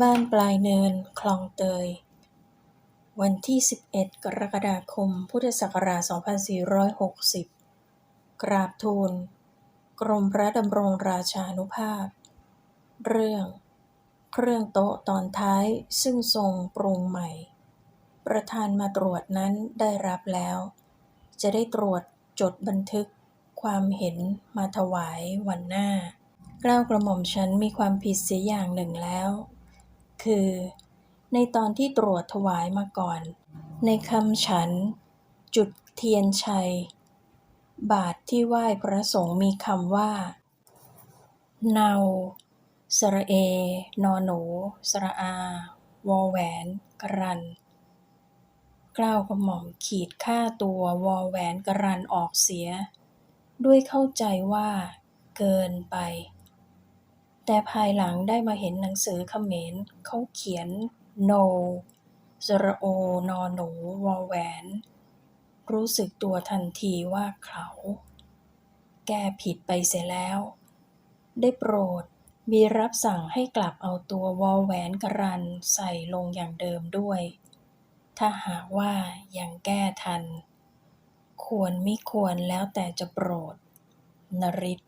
บ้านปลายเนิน คลองเตย วันที่ 11 กรกฎาคม พุทธศักราช 2460 กราบทูล กรมพระดำรงราชานุภาพ เรื่อง เครื่องโต๊ะตอนท้ายซึ่งทรงปรุงใหม่ ประธานมาตรวจนั้นได้รับแล้ว จะได้ตรวจจดบันทึกความเห็นมาถวายวันหน้า เกล้าวกระหม่อมฉันมีความผิดเสียอย่างหนึ่งแล้ว คือ ในตอนที่ตรวจถวายมาก่อน ในคำฉัน จุดเทียนชัย บาทที่ไหว้พระสงฆ์มีคำว่า เนาสระเอ นอหนู สระอา วอแหวน กรันเกล้าวกระหม่อมขีดค่าตัววอแหวนกรันออกเสีย ด้วยเข้าใจว่า เกินไป แต่ภายหลังได้มาเห็นหนังสือเขมรเขาเขียนโนสระโอ นอหนู วอแหวน รู้สึกตัวทันทีว่าเขา แก้ผิดไปเสียแล้ว ได้โปรดมีรับสั่งให้กลับเอาตัววอแหวนกรันใส่ลงอย่างเดิมด้วย ถ้าหากว่ายังแก้ทัน ควรไมิควรแล้วแต่จะโปรดนริศ